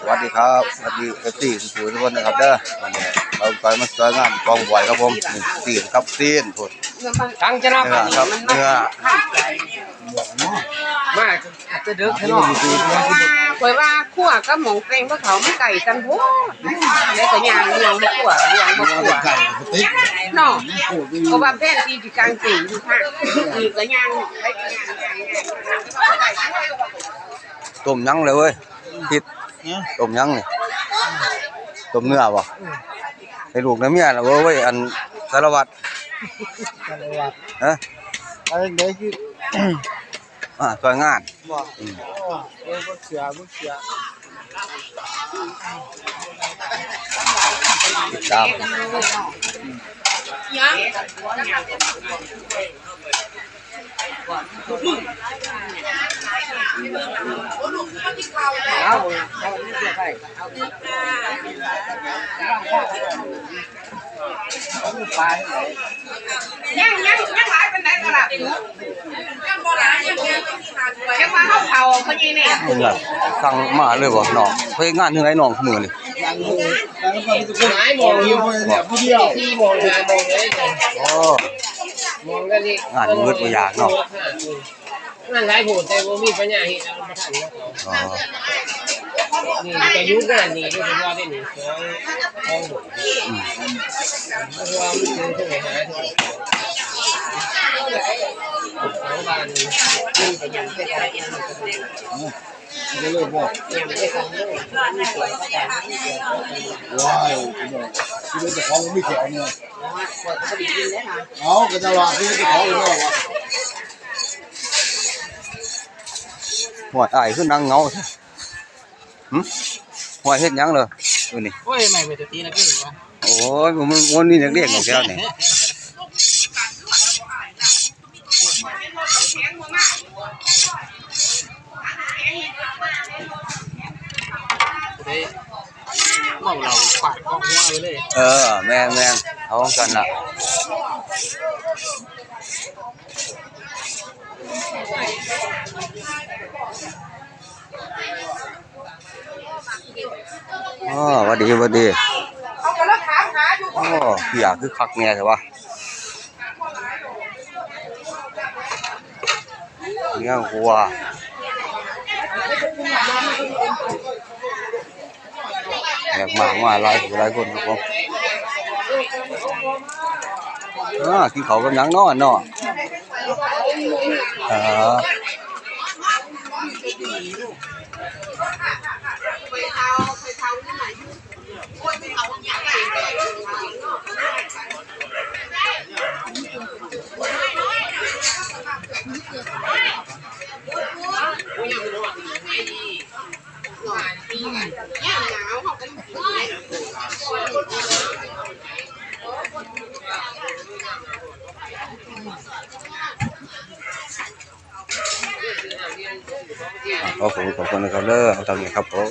สวัสดีครับ สวัสดีเอฟซีสุขุมทุกคนนะครับเด้อวันนี้เราไปมาสวยงามกองบวยครับผมนี่ซีนครับซีนพูดทั้งจะนับเนื้อครับเนื้อมากอาจจะเดึกเนาะคอยว่าขั่วก็หมองเกรงเพราะเขาไม่ไก่กันโพดแล้วก็ยางยางบ่ขั่วยางบ่ขั่วเนาะก็ว่าแพนตีที่กลางสีอยู่ค่ะอีกก็ยางไปก็ยางยางยางต้มยังเลยเว้ยผิด ต้มยังนี่ต้มเนื้อบ่ให้ลูกนะเมียนะเว้ยอันสารวัตรฮะอะไรเด็กคืออ่าสวยงานบอกอืมเออบ่เสียบ่เสียติดตาม เอาเอาไม่เสี ยังยังยังหลายเป็นไหนก็ล่ะยังบ่หลายยังยังยังมาเข้าเผาพอดีเนี่ยนี่แหละสั่งมาเลยบ่น้องเฮ้ยงานถึงไหนน้องมื้อนี่ยังอยู่ยังก็มีคนหายมองอยู่เนี่ยผู้เดียวที่มองหามองเลยโอ้มองกันนี่งานมืดบ่อยากเนาะงานหลายโหดแต่บ่มีปัญญาเฮ็ดเอามาทันเนาะ อ๋อนี่ก็ยุ่งกันนี่ก็ว่าได้นี่สองทองหมดอืมเพราะว่ามันคือที่ไหนหาที่สองบานนี่ก็ยังไม่ได้ยังไม่ได้บอกยังไม่ได้ทำเลยมีเสียงเขาด่ามีเสียงเขาด่าว้ายพี่น้องชีวิตเจะของไม่แข็งเนี่ยปวดก็ดีกินได้ค่ะเอาก็จะว่าชีวิตเจะของเลยว่าหัวอ้ายคือนั่งเหงาแท้ หึหัวเฮ็ดหยังเลยเออนี่โอ้ยไม่ไปจะตีนะพี่วะโอ้ยมันมันนี่นักเรียนของแกนี่ได้เมาเราปาดข้อหัวไปเลยเออแม่นแม่นเอากันน่ะ อ๋อหวัดดีหวัดดีเขาก็แล้วถามหาอยู่อ๋อพี่อยากคือคักแน่ใช่ปะเนี่ยหัวแอบมากมาหลายหลายคนครับผมอ่ากินเขาวกับหยังเนาะเนาะเออ ไปเทาไปเทาที่ไหนโอ้ยไปเทาอย่างไรเนาะ เนี่ยหนาวเขาเป็นผี ขอบคุณขอบคุณนะครับเด้อเอาตามนี้ครับผม